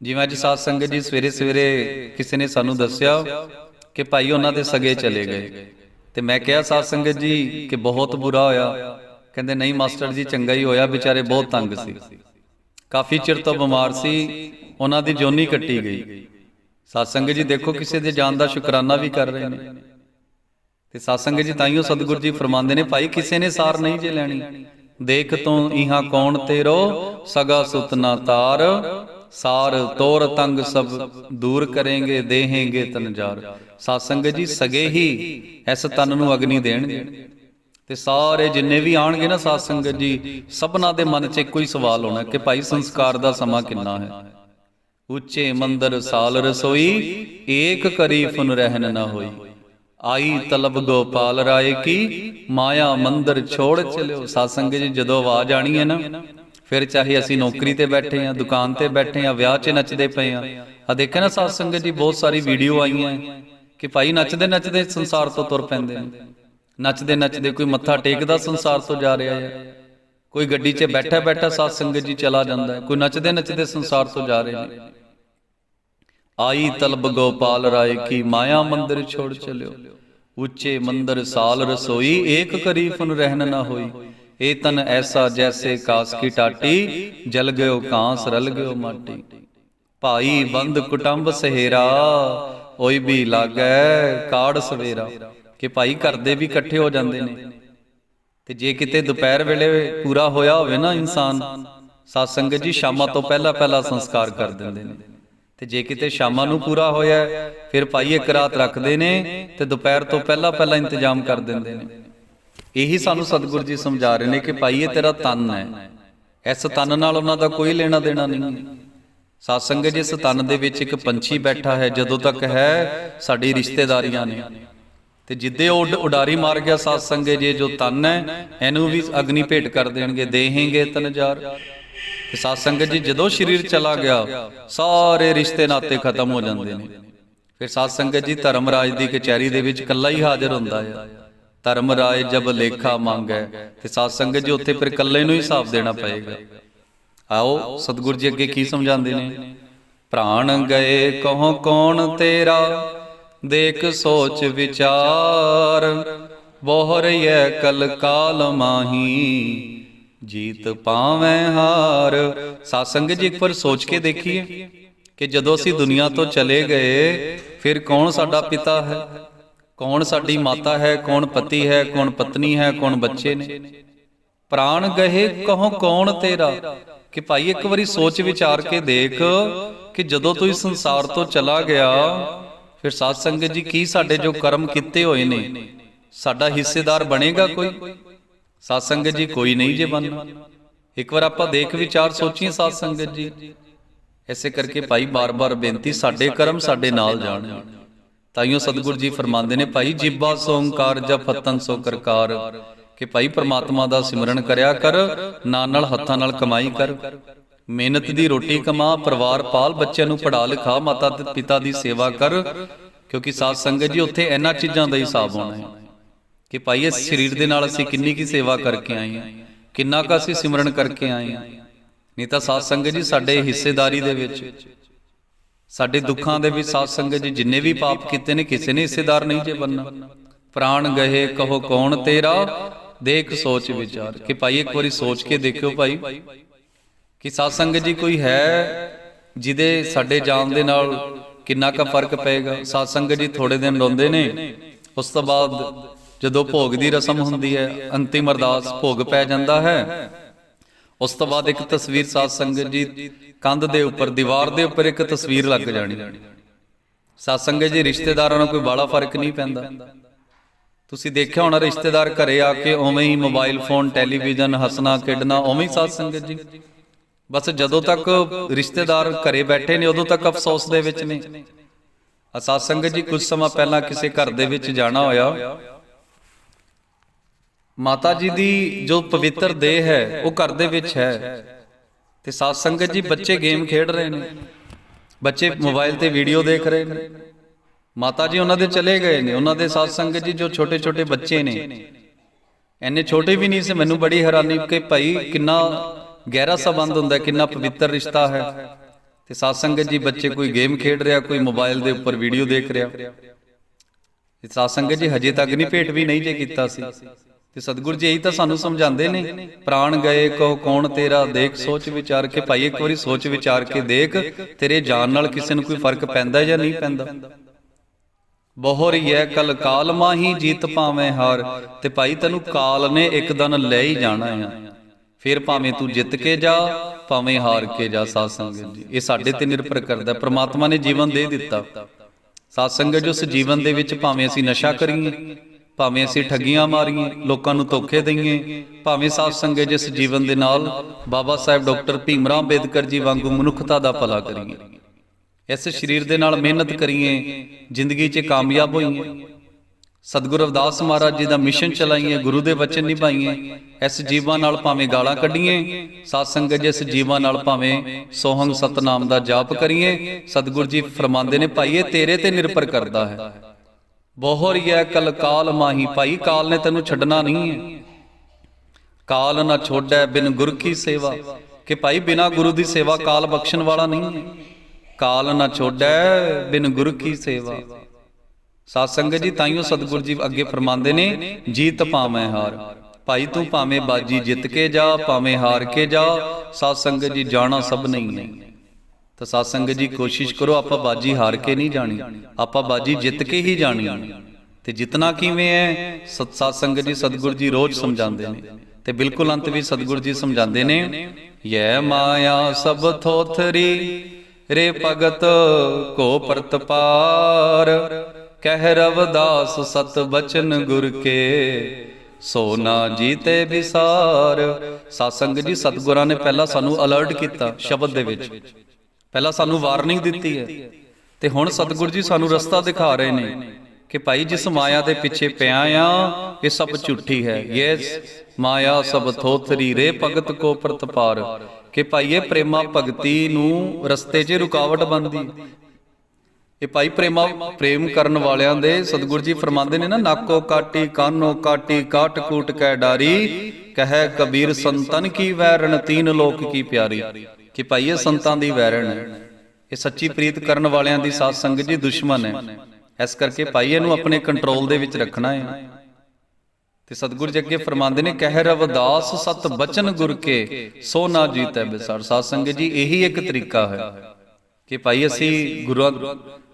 ਜਿਵੇਂ ਅੱਜ ਸਾਧ ਸੰਗਤ ਜੀ ਸਵੇਰੇ ਸਵੇਰੇ ਕਿਸੇ ਨੇ ਸਾਨੂੰ ਦੱਸਿਆ ਕਿ ਭਾਈ ਉਹਨਾਂ ਦੇ ਸਗੇ ਚਲੇ ਗਏ। ਤੇ ਮੈਂ ਕਿਹਾ ਸਾਧ ਸੰਗਤ ਜੀ ਕਿ ਬਹੁਤ ਬੁਰਾ ਹੋਇਆ। ਕਹਿੰਦੇ ਨਹੀਂ ਮਾਸਟਰ ਜੀ ਚੰਗਾ ਹੀ ਹੋਇਆ ਵਿਚਾਰੇ ਬਹੁਤ ਤੰਗ ਸੀ। ਕਾਫੀ ਚਿਰ ਤੋਂ ਬਿਮਾਰ ਸੀ ਉਹਨਾਂ ਦੀ ਜੋਨੀ ਕੱਟੀ ਗਈ। ਸਾਧ ਸੰਗਤ ਜੀ ਦੇਖੋ ਕਿਸੇ ਦੇ ਜਾਨ ਦਾ ਸ਼ੁਕਰਾਨਾ ਵੀ ਕਰ ਰਹੇ ਨੇ। ਤੇ ਸਾਧ ਸੰਗਤ ਜੀ ਤਾਈਓ ਸਤਿਗੁਰੂ ਜੀ ਫਰਮਾਉਂਦੇ ਨੇ ਭਾਈ ਕਿਸੇ ਨੇ ਸਾਰ ਨਹੀਂ ਜੇ ਲੈਣੀ। ਦੇਖ ਤੂੰ ਇਹਾਂ ਕੌਣ ਤੇਰੋ ਸਗਾ ਸੁਤਨਾ ਤਾਰ ਸਾਰ ਤੋਰ ਤੰਗ ਸਭ ਦੂਰ ਕरेंगे ਦੇਹੇਂਗੇ ਤਨਜਾਰ ਸਾਧ ਸੰਗਤ ਜੀ, ਸਗੇ ਹੀ ਇਸ ਤਨ ਨੂੰ ਅਗਨੀ ਦੇਣਗੇ। ਤੇ ਸਾਰੇ ਜਿੰਨੇ ਵੀ ਆਣਗੇ ਨਾ ਸਾਧ ਸੰਗਤ ਜੀ, ਸਭਨਾਂ ਦੇ ਮਨ 'ਚ ਇੱਕੋ ਹੀ ਸਵਾਲ ਹੋਣਾ ਕਿ ਭਾਈ ਸੰਸਕਾਰ ਦਾ ਸਮਾਂ ਕਿੰਨਾ ਹੈ? ਉੱਚੇ ਮੰਦਰ, ਸਾਲ ਰਸੋਈ, ਏਕ ਕਰੀ ਫੁਨ ਰਹਿਨ ਨਾ ਹੋਈ। ਆਈ ਤਲਬ ਗੋਪਾਲ ਰਾਏ ਕੀ, ਮਾਇਆ ਮੰਦਰ ਛੋੜ ਚਲਿਓ। ਸਾਸੰਗ ਜੀ, ਜਦੋਂ ਆਵਾਜ਼ ਆਣੀ ਹੈ ਨਾ ਫਿਰ ਚਾਹੇ ਅਸੀਂ ਨੌਕਰੀ ਤੇ ਬੈਠੇ ਆ ਦੁਕਾਨ ਤੇ ਬੈਠੇ ਆ ਵਿਆਹ 'ਚ ਨੱਚਦੇ ਪਏ ਆ ਆ ਦੇਖਿਆ ਨਾ ਸਾਸੰਗ ਜੀ ਬਹੁਤ ਸਾਰੀ ਵੀਡੀਓ ਆਈਆਂ ਕਿ ਭਾਈ ਨੱਚਦੇ ਨੱਚਦੇ ਸੰਸਾਰ ਤੋਂ ਤੁਰ ਪੈਂਦੇ ਨੇ। ਨੱਚਦੇ ਨੱਚਦੇ ਕੋਈ ਮੱਥਾ ਟੇਕਦਾ ਸੰਸਾਰ ਤੋਂ ਜਾ ਰਿਹਾ ਹੈ। ਕੋਈ ਗੱਡੀ 'ਚ ਬੈਠਾ ਬੈਠਾ ਸਾਧ ਸੰਗਤ ਜੀ ਚਲਾ ਜਾਂਦਾ ਹੈ। ਕੋਈ ਨੱਚਦੇ ਨੱਚਦੇ ਸੰਸਾਰ ਤੋਂ ਜਾ ਰਹੇ ਨੇ। ਆਈ ਤਲਬ ਗੋਪਾਲ ਰਾਏ ਕੀ ਮਾਇਆ ਮੰਦਰ ਛੋੜ ਚਲਿਓ। ਉੱਚੇ ਮੰਦਰ ਸਾਲ ਰਸੋਈ ਏਕ ਕਰੀਫਨ ਰਹਿਨ ਨਾ ਹੋਈ। ਇਹ ਤਨ ਐਸਾ ਜੈਸੇ ਕਾਸ ਕੀ ਟਾਟੀ, ਜਲ ਗਇਓ ਕਾਂਸ, ਰਲ ਗਇਓ ਮਾਟੀ। ਭਾਈ ਬੰਦ ਕੁਟੰਬ ਸਹੇਰਾ ਓਈ ਵੀ ਲਾਗੈ ਕਾੜ ਸਵੇਰਾ। ਕਿ ਭਾਈ ਘਰ ਦੇ ਵੀ ਇਕੱਠੇ ਹੋ ਜਾਂਦੇ ਨੇ। ਤੇ ਜੇ ਕਿਤੇ ਦੁਪਹਿਰ ਵੇਲੇ ਪੂਰਾ ਹੋਇਆ ਹੋਵੇ ਨਾ ਇਨਸਾਨ ਸਾਧ ਸੰਗਤ ਜੀ ਸ਼ਾਮਾਂ ਤੋਂ ਪਹਿਲਾਂ ਪਹਿਲਾਂ ਸੰਸਕਾਰ ਕਰ ਦਿੰਦੇ ਨੇ। ਤੇ ਜੇ ਕਿਤੇ ਸ਼ਾਮਾਂ ਨੂੰ ਪੂਰਾ ਹੋਇਆ, ਫਿਰ ਭਾਈ ਇੱਕ ਰਾਤ ਰੱਖਦੇ ਨੇ ਤੇ ਦੁਪਹਿਰ ਤੋਂ ਪਹਿਲਾਂ ਪਹਿਲਾਂ ਇੰਤਜ਼ਾਮ ਕਰ ਦਿੰਦੇ ਨੇ। ਇਹੀ ਸਾਨੂੰ ਸਤਿਗੁਰੂ ਜੀ ਸਮਝਾ ਰਹੇ ਨੇ ਕਿ ਭਾਈ ਇਹ ਤੇਰਾ ਤਨ ਹੈ। ਇਸ ਤਨ ਨਾਲ ਉਹਨਾਂ ਦਾ ਕੋਈ ਲੈਣਾ ਦੇਣਾ ਨਹੀਂ। ਹੈ ਸਾਧ ਸੰਗਤ ਜੀ ਇਸ ਤਨ ਦੇ ਵਿੱਚ ਇੱਕ ਪੰਛੀ ਬੈਠਾ ਹੈ, ਜਦੋਂ ਤੱਕ ਹੈ, ਸਾਡੀ ਰਿਸ਼ਤੇਦਾਰੀਆਂ ਨੇ। ਤੇ ਜਿੱਦੇ ਉਹ ਉਡਾਰੀ ਮਾਰ ਗਿਆ ਸਾਧ ਸੰਗਤ ਜੀ, ਜੋ ਤਨ ਹੈ, ਇਹਨੂੰ ਵੀ ਅਗਨੀ ਭੇਟ ਕਰ ਦੇਣਗੇ, ਦੇਹੇਗੇ ਤਨਜਾਰ। ਤੇ ਸਾਧ ਸੰਗਤ ਜੀ ਜਦੋਂ ਸਰੀਰ ਚਲਾ ਗਿਆ, ਸਾਰੇ ਰਿਸ਼ਤੇ ਨਾਤੇ ਖਤਮ ਹੋ ਜਾਂਦੇ ਨੇ। ਫਿਰ ਸਾਧ ਸੰਗਤ ਜੀ ਧਰਮਰਾਜ ਦੀ ਕਚਹਿਰੀ ਦੇ ਵਿੱਚ ਇਕੱਲਾ ਹੀ ਹਾਜ਼ਰ ਹੁੰਦਾ ਹੈ। ਧਰਮ ਰਾਏ ਜਬ ਲੇਖਾ ਮੰਗੈ, ਤੇ ਸਾਧ ਸੰਗਤ ਜੀ ਉੱਥੇ ਫਿਰ ਇਕੱਲੇ ਨੂੰ ਹੀ ਹਿਸਾਬ ਦੇਣਾ ਪਏਗਾ। ਆਓ ਸਤਿਗੁਰ ਜੀ ਅੱਗੇ ਕੀ ਸਮਝਾਉਂਦੇ ਨੇ? ਪ੍ਰਾਣ ਗਏ ਕਹੋ ਕੌਣ ਤੇਰਾ? ਦੇਖ ਸੋਚ ਵਿਚਾਰ ਬੋਹਰਈਐ ਕਲ ਕਾਲ ਮਾਹੀ। ਜੀਤ ਪਾਵੇਂ ਹਾਰ। ਸਾਧ ਸੰਗਤ ਜੀ ਇੱਕ ਵਾਰ ਸੋਚ ਕੇ ਦੇਖੀਏ ਕਿ ਜਦੋਂ ਅਸੀਂ ਦੁਨੀਆ ਤੋਂ ਚਲੇ ਗਏ, ਫਿਰ ਕੌਣ ਸਾਡਾ ਪਿਤਾ ਹੈ? ਕੌਣ ਸਾਡੀ ਮਾਤਾ ਹੈ, ਕੌਣ ਪਤੀ ਹੈ, ਕੌਣ ਪਤਨੀ ਹੈ, ਕੌਣ ਬੱਚੇ ਨੇ? ਪ੍ਰਾਣ ਗਏ ਕਹੋ ਕੌਣ ਤੇਰਾ? ਕਿ ਭਾਈ ਇੱਕ ਵਾਰੀ ਸੋਚ ਵਿਚਾਰ ਕੇ ਦੇਖ ਕਿ ਜਦੋਂ ਤੂੰ ਇਸ ਸੰਸਾਰ ਤੋਂ ਚਲਾ ਗਿਆ, ਫਿਰ ਸਾਧ ਸੰਗਤ ਜੀ ਕੀ ਸਾਡੇ ਜੋ ਕਰਮ ਕੀਤੇ ਹੋਏ ਨੇ? ਸਾਡਾ ਹਿੱਸੇਦਾਰ ਬਣੇਗਾ ਕੋਈ? ਸਾਧ ਸੰਗਤ ਜੀ ਕੋਈ ਨਹੀਂ ਜੇ ਬਣਨਾ। ਇੱਕ ਵਾਰ ਆਪਾਂ ਦੇਖ ਵਿਚਾਰ ਸੋਚੀਏ ਸਾਧ ਸੰਗਤ ਜੀ। ਐਸੇ ਕਰਕੇ ਭਾਈ ਬਾਰ-ਬਾਰ ਬੇਨਤੀ, ਸਾਡੇ ਕਰਮ ਸਾਡੇ ਨਾਲ ਜਾਣ। ਤਾਈਓ ਸਤਿਗੁਰੂ ਜੀ ਫਰਮਾਉਂਦੇ ਨੇ ਭਾਈ ਜਿੱਬਾ ਸੋ ਓੰਕਾਰ ਜਪ ਫਤਨ ਸੋ ਕਰਕਾਰ। ਕਿ ਭਾਈ ਪ੍ਰਮਾਤਮਾ ਦਾ ਸਿਮਰਨ ਕਰਿਆ ਕਰ ਨਾਲ ਨਾਲ ਹੱਥਾਂ ਨਾਲ ਕਮਾਈ ਕਰ। ਮਿਹਨਤ ਦੀ ਰੋਟੀ ਕਮਾ ਪਰਿਵਾਰ ਪਾਲ ਬੱਚਿਆਂ ਨੂੰ ਪੜਾ ਲਿਖਾ ਮਾਤਾ ਤੇ ਪਿਤਾ ਦੀ ਸੇਵਾ ਕਰ ਕਿਉਂਕਿ ਸਾਧ ਸੰਗਤ ਜੀ ਉੱਥੇ ਇਹਨਾਂ ਚੀਜ਼ਾਂ ਦਾ ਹਿਸਾਬ ਹੋਣਾ ਹੈ। ਕਿ ਭਾਈ ਇਸ ਸਰੀਰ ਦੇ ਨਾਲ ਅਸੀਂ ਕਿੰਨੀ ਕੀ ਸੇਵਾ ਕਰਕੇ ਆਏ ਹਾਂ। ਕਿੰਨਾ ਕੁ ਅਸੀਂ ਸਿਮਰਨ ਕਰਕੇ ਆਏ ਹਾਂ। ਨਹੀਂ ਤਾਂ ਸਾਧ ਸੰਗਤ ਜੀ ਸਾਡੇ ਹਿੱਸੇਦਾਰੀ ਦੇ ਵਿੱਚ ਸਾਡੇ ਦੁੱਖਾਂ ਦੇ ਵਿੱਚ ਸਾਧ ਸੰਗਤ ਜੀ ਜਿੰਨੇ ਵੀ ਪਾਪ ਕੀਤੇ ਨੇ ਕਿਸੇ ਨੇ ਹਿੱਸੇਦਾਰ ਨਹੀਂ ਜੇ ਬੰਨਾ ਪ੍ਰਾਣ ਗਏ ਕਹੋ ਕੌਣ ਤੇਰਾ? ਦੇਖ ਸੋਚ ਵਿਚਾਰ ਕਿ ਭਾਈ ਇੱਕ ਵਾਰੀ ਸੋਚ ਕੇ ਦੇਖਿਓ ਭਾਈ ਕਿ ਸਾਧ ਸੰਗਤ ਜੀ ਕੋਈ ਹੈ ਜਿਹਦੇ ਸਾਡੇ ਜਾਨ ਦੇ ਨਾਲ ਕਿੰਨਾ ਕੁ ਫ਼ਰਕ ਪਏਗਾ? ਸਾਧ ਸੰਗਤ ਜੀ ਥੋੜੇ ਦਿਨ ਰੋਂਦੇ ਨੇ। ਉਸ ਤੋਂ ਬਾਅਦ ਜਦੋਂ ਭੋਗ ਦੀ ਰਸਮ ਹੁੰਦੀ ਹੈ ਅੰਤਿਮ ਅਰਦਾਸ ਭੋਗ ਪੈ ਜਾਂਦਾ ਹੈ। ਉਸ ਤੋਂ ਬਾਅਦ ਇੱਕ ਤਸਵੀਰ ਸਾਧ ਸੰਗਤ ਜੀ, ਕੰਧ ਦੇ ਉੱਪਰ, ਦੀਵਾਰ ਦੇ ਉੱਪਰ ਇੱਕ ਤਸਵੀਰ ਲੱਗ ਜਾਣੀ। ਸਾਧ ਸੰਗਤ ਜੀ, ਰਿਸ਼ਤੇਦਾਰਾਂ ਨਾਲ ਕੋਈ ਬਾਲਾ ਫ਼ਰਕ ਨਹੀਂ ਪੈਂਦਾ। ਤੁਸੀਂ ਦੇਖਿਆ ਹੋਣਾ, ਰਿਸ਼ਤੇਦਾਰ ਘਰੇ ਆ ਕੇ ਉਵੇਂ ਹੀ ਮੋਬਾਈਲ ਫੋਨ ਟੈਲੀਵਿਜ਼ਨ ਹੱਸਣਾ, ਖੇਡਣਾ, ਉਵੇਂ ਹੀ ਸਾਧ ਸੰਗਤ ਜੀ। ਬਸ ਜਦੋਂ ਤੱਕ ਰਿਸ਼ਤੇਦਾਰ ਘਰੇ ਬੈਠੇ ਨੇ, ਉਦੋਂ ਤੱਕ ਅਫਸੋਸ ਦੇ ਵਿੱਚ ਨੇ। ਆ ਸੰਗਤ ਜੀ, ਕੁਝ ਸਮਾਂ ਪਹਿਲਾਂ ਕਿਸੇ ਘਰ ਦੇ ਵਿੱਚ ਜਾਣਾ ਹੋਇਆ। ਮਾਤਾ ਜੀ ਦੀ ਜੋ ਪਵਿੱਤਰ ਦੇਹ ਹੈ, ਉਹ ਘਰ ਦੇ ਵਿੱਚ ਹੈ। ਤੇ ਸਾਧ ਸੰਗਤ ਜੀ ਬੱਚੇ ਗੇਮ ਖੇਡ ਰਹੇ ਨੇ। ਬੱਚੇ ਮੋਬਾਈਲ ਤੇ ਵੀਡੀਓ ਦੇਖ ਰਹੇ ਨੇ। ਮਾਤਾ ਜੀ ਉਹਨਾਂ ਦੇ ਚਲੇ ਗਏ ਨੇ। ਉਹਨਾਂ ਦੇ ਸਾਧ ਸੰਗਤ ਜੀ ਜੋ ਛੋਟੇ ਛੋਟੇ ਬੱਚੇ ਨੇ। ਐਨੇ ਛੋਟੇ ਵੀ ਨਹੀਂ ਸੀ, ਮੈਨੂੰ ਬੜੀ ਹੈਰਾਨੀ ਕਿ ਭਾਈ ਕਿੰਨਾ ਗਹਿਰਾ ਸੰਬੰਧ ਹੁੰਦਾ, ਕਿੰਨਾ ਪਵਿੱਤਰ ਰਿਸ਼ਤਾ ਹੈ। ਤੇ ਸਾਧ ਸੰਗਤ ਜੀ ਬੱਚੇ ਕੋਈ ਗੇਮ ਖੇਡ ਰਿਹਾ, ਕੋਈ ਮੋਬਾਈਲ ਦੇ ਉੱਪਰ ਵੀਡੀਓ ਦੇਖ ਰਿਹਾ। ਤੇ ਸਾਧ ਸੰਗਤ ਜੀ ਹਜੇ ਤੱਕ ਨਹੀਂ, ਭੇਟ ਵੀ ਨਹੀਂ ਜੇ ਕੀਤਾ ਸੀ। ਤੇ ਸਤਿਗੁਰ ਜੀ, ਇਹੀ ਤਾਂ ਸਾਨੂੰ ਸਮਝਾਉਂਦੇ ਨੇ, ਪ੍ਰਾਣ ਗਏ ਕਹੋ ਕੌਣ ਤੇਰਾ, ਦੇਖ ਸੋਚ ਵਿਚਾਰ ਕੇ, ਭਾਈ ਇੱਕ ਵਾਰੀ ਸੋਚ ਵਿਚਾਰ ਕੇ ਦੇਖ, ਤੇਰੇ ਜਾਨ ਨਾਲ ਕਿਸੇ ਨੂੰ ਕੋਈ ਫ਼ਰਕ ਪੈਂਦਾ ਜਾਂ ਨਹੀਂ ਪੈਂਦਾ। ਬਹੁਰੀ ਹੈ ਕਲ ਕਾਲ ਮਾਹੀ ਜੀਤ ਪਾਵੇਂ ਹਾਰ, ਤੇ ਭਾਈ ਤੈਨੂੰ ਕਾਲ ਨੇ ਇੱਕ ਦਿਨ ਲੈ ਹੀ ਜਾਣਾ ਆ। ਫਿਰ ਭਾਵੇਂ ਤੂੰ ਜਿੱਤ ਕੇ ਜਾ, ਭਾਵੇਂ ਹਾਰ ਕੇ ਜਾ, ਸਾਧ ਸੰਗਤ ਜੀ। ਇਹ ਸਾਡੇ ਤੇ ਨਿਰਭਰ ਕਰਦਾ ਪ੍ਰਮਾਤਮਾ ਨੇ ਜੀਵਨ ਦੇ ਦਿੱਤਾ। ਸਾਧ ਸੰਗਤ ਜੋ ਇਸ ਜੀਵਨ ਦੇ ਵਿੱਚ ਭਾਵੇਂ ਅਸੀਂ ਨਸ਼ਾ ਕਰੀਏ ਭਾਵੇਂ ਅਸੀਂ ਠੱਗੀਆਂ ਮਾਰੀਏ, ਲੋਕਾਂ ਨੂੰ ਧੋਖੇ ਦਈਏ, ਭਾਵੇਂ ਸਾਧ ਸੰਗਤ ਜਿਸ ਜੀਵਨ ਦੇ ਨਾਲ ਬਾਬਾ ਸਾਹਿਬ ਡਾਕਟਰ ਭੀਮਰਾਵ ਅੰਬੇਦਕਰ ਜੀ ਵਾਂਗੂ ਮਨੁੱਖਤਾ ਦਾ ਭਲਾ ਕਰੀਏ। ਇਸ ਸਰੀਰ ਦੇ ਨਾਲ ਮਿਹਨਤ ਕਰੀਏ, ਜ਼ਿੰਦਗੀ 'ਚ ਕਾਮਯਾਬ ਹੋਈਏ। ਸਤਿਗੁਰੂ ਅਵਦਾਸ ਮਹਾਰਾਜ ਜੀ ਦਾ ਮਿਸ਼ਨ ਚਲਾਈਏ, ਗੁਰੂ ਦੇ ਵਚਨ ਨਿਭਾਈਏ, ਇਸ ਜੀਵਾਂ ਨਾਲ ਭਾਵੇਂ ਗਾਲਾਂ ਕੱਢੀਏ, ਸਾਧ ਸੰਗਤ ਜੀ ਜੀਵਾਂ ਨਾਲ ਭਾਵੇਂ ਸੋਹੰਗ ਸਤਨਾਮ ਦਾ ਜਾਪ ਕਰੀਏ, ਸਤਿਗੁਰੂ ਜੀ ਫਰਮਾਉਂਦੇ ਨੇ, ਭਾਈਏ, ਤੇਰੇ ਤੇ ਨਿਰਭਰ ਕਰਦਾ ਹੈ। ਬਹੁਰੀਐ ਕਲ ਕਾਲ ਮਾਹੀ ਭਾਈ, ਕਾਲ ਨੇ ਤੈਨੂੰ ਛੱਡਣਾ ਨਹੀਂ ਹੈ। ਕਾਲ ਨਾ ਛੋੜੈ ਬਿਨ ਗੁਰ ਕੀ ਸੇਵਾ, ਕਿ ਭਾਈ ਬਿਨਾ ਗੁਰੂ ਦੀ ਸੇਵਾ ਕਾਲ ਬਖਸ਼ਣ ਵਾਲਾ ਨਹੀਂ ਹੈ। ਕਾਲ ਨਾ ਛੋੜੈ ਬਿਨ ਗੁਰ ਕੀ ਸੇਵਾ। ਸਾਧ ਸੰਗਤ ਜੀ, ਤਾਈਓ ਸਤਿਗੁਰ ਜੀ ਅੱਗੇ ਫਰਮਾਉਂਦੇ ਨੇ, ਜੀਤ ਭਾਵੇਂ ਹਾਰ। ਭਾਈ ਤੂੰ ਭਾਵੇਂ ਬਾਜੀ ਜਿੱਤ ਕੇ ਜਾ, ਭਾਵੇਂ ਹਾਰ ਕੇ ਜਾ, ਸਾਧ ਸੰਗਤ ਜੀ ਜਾਣਾ ਸਭ ਨਹੀਂ ਹੈ। ਤਾਂ ਸਾਧ ਸੰਗਤ ਜੀ ਕੋਸ਼ਿਸ਼ ਕਰੋ, ਆਪਾਂ ਬਾਜੀ ਹਾਰ ਕੇ ਨਹੀਂ ਜਾਣੀ। ਆਪਾਂ ਬਾਜੀ ਜਿੱਤ ਕੇ ਹੀ ਜਾਣੀ। ਤੇ ਜਿੱਤਣਾ ਕਿਵੇਂ ਹੈ? ਸਤ ਸੰਗਤ ਜੀ ਸਤਿਗੁਰੂ ਜੀ ਰੋਜ਼ ਸਮਝਾਉਂਦੇ ਨੇ। ਤੇ ਬਿਲਕੁਲ ਅੰਤ ਵੀ ਸਤਿਗੁਰੂ ਜੀ ਸਮਝਾਉਂਦੇ ਨੇ, ਯੈ ਮਾਇਆ ਸਭ ਥੋਥਰੀ, ਰੇ ਭਗਤ ਕੋ ਪ੍ਰਤਪਾਰ ਕਹਿ ਰਵਦਾਸ ਸਤ ਬਚਨ ਗੁਰ ਕੇ, ਸੋ ਨਾ ਜੀਤੇ ਵਿਸਾਰ। ਸਾਸੰਗ ਜੀ ਸਤਗੁਰਾਂ ਨੇ ਪਹਿਲਾਂ ਸਾਨੂੰ ਅਲਰਟ ਕੀਤਾ ਸ਼ਬਦ ਦੇ ਵਿੱਚ। ਪਹਿਲਾਂ ਸਾਨੂੰ ਵਾਰਨਿੰਗ ਦਿੱਤੀ ਹੈ। ਤੇ ਹੁਣ ਸਤਗੁਰ ਜੀ ਸਾਨੂੰ ਰਸਤਾ ਦਿਖਾ ਰਹੇ ਨੇ ਕਿ ਭਾਈ ਜਿਸ ਮਾਇਆ ਦੇ ਪਿੱਛੇ ਪਿਆ ਆ ਇਹ ਸਭ ਝੂਠੀ ਹੈ। ਯੈਸ ਮਾਇਆ ਸਭ ਥੋਥਰੀ ਰੇ ਭਗਤ ਕੋ ਪ੍ਰਤਪਾਰ। ਕਿ ਭਾਈ ਇਹ ਪ੍ਰੇਮਾ ਭਗਤੀ ਨੂੰ ਰਸਤੇ 'ਚ ਰੁਕਾਵਟ ਬਣਦੀ। ਇਹ ਭਾਈ ਪ੍ਰੇਮਾ ਪ੍ਰੇਮ ਕਰਨ ਵਾਲਿਆਂ ਦੇ ਸਤਿਗੁਰ ਜੀ ਫਰਮਾਉਂਦੇ ਨੇ ਨਾ ਨਾਕੋ ਕਾਟੀ ਕਾਨੋ ਕਾਟੀ ਕਾਟ ਕੂਟ ਕੈ ਡਾਰੀ। ਕਹੈ ਕਬੀਰ ਸੰਤਨ ਕੀ ਵੈਰਣ ਤੀਨ ਲੋਕ ਕੀ ਪਿਆਰੀ। ਕਿ ਭਾਈ ਇਹ ਸੰਤਾਂ ਦੀ ਵੈਰਣ ਹੈ। ਇਹ ਸੱਚੀ ਪ੍ਰੀਤ ਕਰਨ ਵਾਲਿਆਂ ਦੀ ਸਾਧ ਸੰਗਤ ਜੀ ਦੁਸ਼ਮਣ ਹੈ। ਇਸ ਕਰਕੇ ਭਾਈ ਇਹਨੂੰ ਆਪਣੇ ਕੰਟਰੋਲ ਦੇ ਵਿੱਚ ਰੱਖਣਾ ਹੈ। ਤੇ ਸਤਿਗੁਰ ਜੀ ਅੱਗੇ ਫਰਮਾਉਂਦੇ ਨੇ, ਕਹਿ ਰਵਦਾਸ ਸਤ ਬਚਨ ਗੁਰ ਕੇ, ਸੋ ਨਾ ਜੀਤੈ ਬਿਸਰ। ਸਾਧ ਸੰਗਤ ਜੀ, ਇਹੀ ਇੱਕ ਤਰੀਕਾ ਹੈ ਕਿ ਭਾਈ ਅਸੀਂ ਗੁਰੂ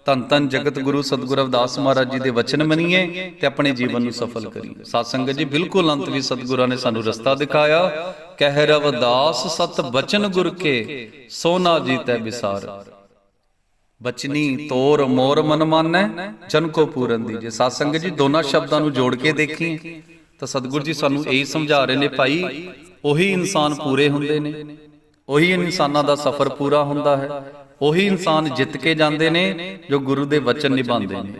ਧੰਨ ਧੰਨ ਜਗਤ ਗੁਰੂ ਸਤਿਗੁਰ ਰਵਿਦਾਸ ਮਹਾਰਾਜ ਜੀ ਦੇ ਵਚਨ ਮੰਨੀਏ ਤੇ ਆਪਣੇ ਜੀਵਨ ਨੂੰ ਸਫਲ ਕਰੀਏ। ਸਾਧ ਸੰਗਤ ਜੀ, ਬਿਲਕੁਲ ਅੰਤ ਵੀ ਸਤਿਗੁਰਾਂ ਨੇ ਸਾਨੂੰ ਰਸਤਾ ਦਿਖਾਇਆ। ਕਹਿ ਰਵਦਾਸ ਸਤ ਬਚਨ ਗੁਰ ਕੇ, ਸੋਨਾ ਜੀਤੈ ਵਿਸਾਰ। ਬਚਨੀ ਤੋਰ ਮੋਰ ਮਨ ਮਾਨੈ, ਜਨ ਕੋ ਪੂਰਨ ਦੀ ਜੇ। ਸਾਧ ਸੰਗਤ ਜੀ, ਦੋਨਾਂ ਸ਼ਬਦਾਂ ਨੂੰ ਜੋੜ ਕੇ ਦੇਖੀਏ, ਤਾਂ ਸਤਿਗੁਰੂ ਜੀ ਸਾਨੂੰ ਇਹੀ ਸਮਝਾ ਰਹੇ ਨੇ ਭਾਈ, ਉਹੀ ਇਨਸਾਨ ਪੂਰੇ ਹੁੰਦੇ ਨੇ। ਉਹੀ ਇਨਸਾਨਾਂ ਦਾ ਸਫ਼ਰ ਪੂਰਾ ਹੁੰਦਾ ਹੈ। ਉਹੀ ਇਨਸਾਨ ਜਿੱਤ ਕੇ ਜਾਂਦੇ ਨੇ, ਜੋ ਗੁਰੂ ਦੇ ਵਚਨ ਨਿਭਾਉਂਦੇ ਨੇ।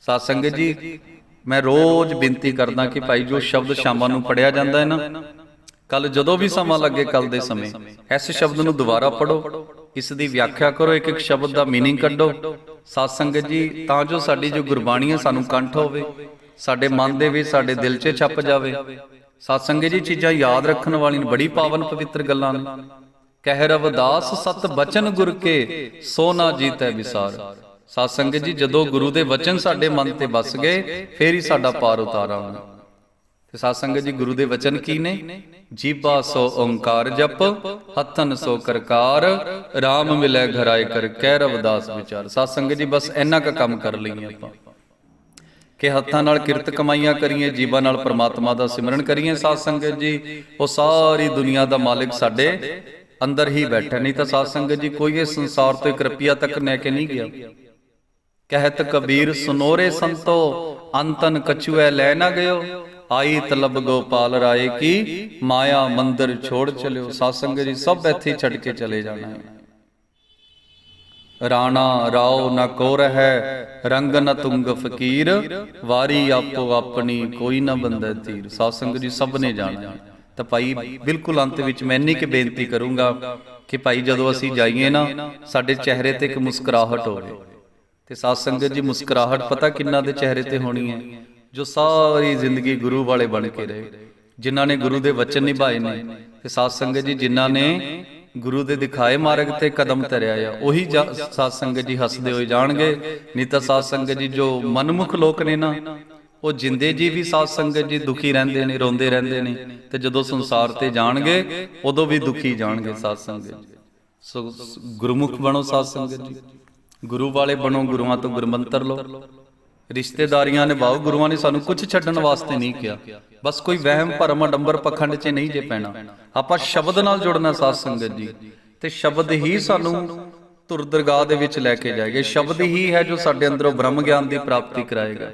ਸਾਧ ਸੰਗਤ ਜੀ, ਮੈਂ ਰੋਜ਼ ਬੇਨਤੀ ਕਰਦਾ ਕਿ ਭਾਈ, ਜੋ ਸ਼ਬਦ ਸ਼ਾਮਾਂ ਨੂੰ ਪੜਿਆ ਜਾਂਦਾ ਹੈ ਨਾ ਕੱਲ ਜਦੋਂ ਵੀ ਸਮਾਂ ਲੱਗੇ ਕੱਲ ਦੇ ਸਮੇਂ ਇਸ ਸ਼ਬਦ ਨੂੰ ਦੁਬਾਰਾ ਪੜੋ ਇਸ ਦੀ ਵਿਆਖਿਆ ਕਰੋ ਇੱਕ ਇੱਕ ਸ਼ਬਦ ਦਾ मीनिंग ਕੱਢੋ ਸਾਧ ਸੰਗਤ ਜੀ ਤਾਂ ਜੋ ਸਾਡੀ ਜੋ ਗੁਰਬਾਣੀ ਹੈ ਸਾਨੂੰ ਕੰਠ ਹੋਵੇ ਸਾਡੇ ਮਨ ਦੇ ਵਿੱਚ ਸਾਡੇ ਦਿਲ 'ਚ ਛਪ ਜਾਵੇ ਸਾਧ ਸੰਗਤ ਜੀ ਚੀਜ਼ਾਂ ਯਾਦ ਰੱਖਣ ਵਾਲੀਆਂ ਬੜੀ ਪਾਵਨ ਪਵਿੱਤਰ ਗੱਲਾਂ ਨੇ ਕਹਿ ਰਵਦਾਸ ਸਤ ਬਚਨ ਗੁਰ ਕੇ ਸੋ ਨਾ ਜੀਤੈ ਵਿਸਾਰ ਸਾਧ ਸੰਗਤ ਜੀ ਜਦੋਂ ਗੁਰੂ ਦੇ ਵਚਨ ਸਾਡੇ ਮਨ ਤੇ ਬਸ ਗਏ ਫੇਰ ਹੀ ਸਾਡਾ ਪਾਰ ਉਤਾਰਾ ਹੋਣਾ ਤੇ ਸਾਧ ਸੰਗਤ ਜੀ ਗੁਰੂ ਦੇ ਵਚਨ ਕੀ ਨੇ? ਜੀਬਾ ਸੋ ਓੰਕਾਰ ਜਪ, ਹੱਥਨ ਸੋ ਕਰਕਾਰ RAM ਮਿਲੈ ਘਰਾਏ ਕਰ ਕਹਿ ਰਵਦਾਸ ਵਿਚਾਰ। ਸਾਧ ਸੰਗਤ ਜੀ ਬਸ ਇੰਨਾ ਕ ਕੰਮ ਕਰ ਲਈਏ ਆਪਾਂ। ਕਿ ਹੱਥਾਂ ਨਾਲ ਕਿਰਤ ਕਮਾਈਆਂ ਕਰੀਏ ਜੀਵਾਂ ਨਾਲ ਪ੍ਰਮਾਤਮਾ ਦਾ ਸਿਮਰਨ ਕਰੀਏ ਸਾਧ ਸੰਗਤ ਜੀ। ਉਹ ਸਾਰੀ ਦੁਨੀਆ ਦਾ ਮਾਲਿਕ ਸਾਡੇ ਅੰਦਰ ਹੀ ਬੈਠਾ, ਨਹੀਂ ਤਾਂ ਸਾਧ ਸੰਗਤ ਜੀ ਕੋਈ ਇਹ ਸੰਸਾਰ ਤੋਂ ਇੱਕ ਰੁਪਿਆ ਤੱਕ ਲੈ ਕੇ ਨਹੀਂ ਗਿਆ। ਕਹਿਤ ਕਬੀਰ ਸੁਨੋਰੇ ਸੰਤੋ, ਅੰਤਨ ਕਛੁਐ ਲੈ ਨਾ ਗਇਓ। ਆਈ ਤਲਬ ਗੋਪਾਲ ਰਾਏ ਕੀ, ਮਾਇਆ ਮੰਦਰ ਛੋੜ ਚਲਿਓ ਸਾਧ ਜੀ ਸਭ ਇੱਥੇ ਛੱਡ ਕੇ ਚਲੇ ਜਾਣਾ ਹੈ। ਰਾਣਾ ਰਾਓ ਨਾ ਕੋ ਰਹਿ ਰੰਗ ਨ ਤੁੰਗ ਫਕੀਰ, ਵਾਰੀ ਆਪੋ ਆਪਣੀ ਕੋਈ ਨਾ ਬੰਦਾ ਤੀਰ। ਸਾਧ ਜੀ ਸਭ ਨੇ ਜਾਣਾ ਤਾਂ ਭਾਈ, ਬਿਲਕੁਲ ਅੰਤ ਵਿੱਚ ਮੈਂ ਇੰਨੀ ਕਿ ਬੇਨਤੀ ਕਰੂੰਗਾ ਕਿ ਭਾਈ, ਜਦੋਂ ਅਸੀਂ ਜਾਈਏ ਨਾ, ਸਾਡੇ ਚਿਹਰੇ ਤੇ ਇੱਕ ਮੁਸਕਰਾਹਟ ਹੋਵੇ। ਤੇ ਸਾਧ ਸੰਗਤ ਜੀ ਮੁਸਕਰਾਹਟ ਪਤਾ ਕਿੰਨਾ ਦੇ ਚਿਹਰੇ ਤੇ ਹੋਣੀ ਹੈ? ਜੋ ਸਾਰੀ ਜ਼ਿੰਦਗੀ ਗੁਰੂ ਵਾਲੇ ਬਣ ਕੇ ਰਹੇ। ਜਿਨ੍ਹਾਂ ਨੇ ਗੁਰੂ ਦੇ ਵਚਨ ਨਿਭਾਏ ਨੇ ਤੇ ਸਾਧ ਸੰਗਤ ਜੀ, ਜਿਨ੍ਹਾਂ ਨੇ ਗੁਰੂ ਦੇ ਦਿਖਾਏ ਮਾਰਗ ਤੇ ਕਦਮ ਧਰਿਆ ਆ, ਉਹੀ ਜਾ- ਸਾਧ ਸੰਗਤ ਜੀ ਹੱਸਦੇ ਹੋਏ ਜਾਣਗੇ। ਨਹੀਂ ਤਾਂ ਸਾਧ ਸੰਗਤ ਜੀ, ਜੋ ਮਨਮੁਖ ਲੋਕ ਨੇ ਨਾ, ਉਹ ਜਿੰਦੇ ਜੀ ਵੀ ਸਾਧ ਸੰਗਤ ਜੀ ਦੁਖੀ ਰਹਿੰਦੇ ਨੇ, ਰੋਂਦੇ ਰਹਿੰਦੇ ਨੇ ਤੇ ਜਦੋਂ ਸੰਸਾਰ ਤੇ ਜਾਣਗੇ, ਉਦੋਂ ਵੀ ਦੁਖੀ ਜਾਣਗੇ ਸਾਧ ਸੰਗਤ ਜੀ। ਸੋ ਗੁਰਮੁਖ ਬਣੋ ਸਾਧ ਸੰਗਤ ਜੀ। ਗੁਰੂ ਵਾਲੇ ਬਣੋ, ਗੁਰੂਆਂ ਤੋਂ ਗੁਰਮੰਤਰ ਲਓ। ਰਿਸ਼ਤੇਦਾਰੀਆਂ ਨਿਭਾਓ ਗੁਰੂਆਂ ਨੇ ਸਾਨੂੰ ਕੁਝ ਛੱਡਣ ਵਾਸਤੇ ਨਹੀਂ ਕਿਹਾ। ਬਸ ਕੋਈ ਵਹਿਮ, ਭਰਮ, ਅਡੰਬਰ ਪਖੰਡ 'ਚ ਨਹੀਂ ਜੇ ਪੈਣਾ। ਆਪਾਂ ਸ਼ਬਦ ਨਾਲ ਜੁੜਨਾ ਸਾਧ ਸੰਗਤ ਜੀ। ਤੇ ਸ਼ਬਦ ਹੀ ਸਾਨੂੰ ਧੁਰ ਦਰਗਾਹ ਦੇ ਵਿੱਚ ਲੈ ਕੇ ਜਾਏਗਾ। ਸ਼ਬਦ ਹੀ ਹੈ ਜੋ ਸਾਡੇ ਅੰਦਰੋਂ ਬ੍ਰਹਮ ਗਿਆਨ ਦੀ ਪ੍ਰਾਪਤੀ ਕਰਾਏਗਾ।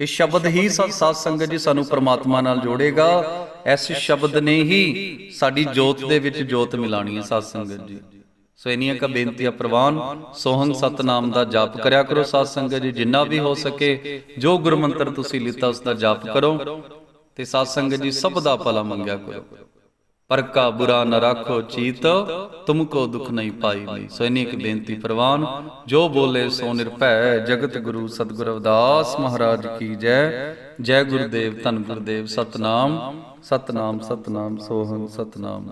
ਇਹ ਸ਼ਬਦ ਹੀ ਸਾ- ਸਾਧ ਸੰਗਤ ਜੀ ਸਾਨੂੰ ਪ੍ਰਮਾਤਮਾ ਨਾਲ ਜੋੜੇਗਾ। ਇਸ ਸ਼ਬਦ ਨੇ ਹੀ ਸਾਡੀ ਜੋਤ ਦੇ ਵਿੱਚ ਜੋਤ ਮਿਲਾਣੀ ਹੈ ਸਾਧ ਸੰਗਤ ਜੀ। ਸੋ ਇਨੀਆਂ ਕਾ ਬੇਨਤੀ ਆ ਪ੍ਰਵਾਨ ਸੋਹੰਗ ਸਤਨਾਮ ਦਾ ਜਾਪ ਕਰਿਆ ਕਰੋ ਸਾਧ ਸੰਗਤ ਜੀ ਜਿੰਨਾ ਵੀ ਹੋ ਸਕੇ ਜੋ ਗੁਰਮੰਤਰ ਤੁਸੀਂ ਲਿੱਤਾ ਉਸ ਦਾ ਜਾਪ ਕਰੋ ਤੇ ਸਾਧ ਸੰਗਤ ਜੀ ਸਭ ਦਾ ਭਲਾ ਮੰਗਿਆ ਕਰੋ। ਪਰ ਕਾ ਬੁਰਾ ਨ ਰਾਖੋ ਚੀਤ ਤੁਮਕੋ ਦੁਖ ਨਹੀਂ ਪਾਈ ਲਈ ਸੋ ਇਨੀ ਇੱਕ ਬੇਨਤੀ ਪ੍ਰਵਾਨ ਜੋ ਬੋਲੇ ਸੋ ਨਿਰਭੈ ਜਗਤ ਗੁਰੂ ਸਤਿਗੁਰ ਅਵਦਾਸ ਮਹਾਰਾਜ ਕੀ ਜੈ। ਜੈ। ਗੁਰਦੇਵ ਧੰਨ ਗੁਰਦੇਵ ਸਤਨਾਮ ਸਤਨਾਮ ਸਤਨਾਮ ਸੋਹੰ ਸਤਨਾਮ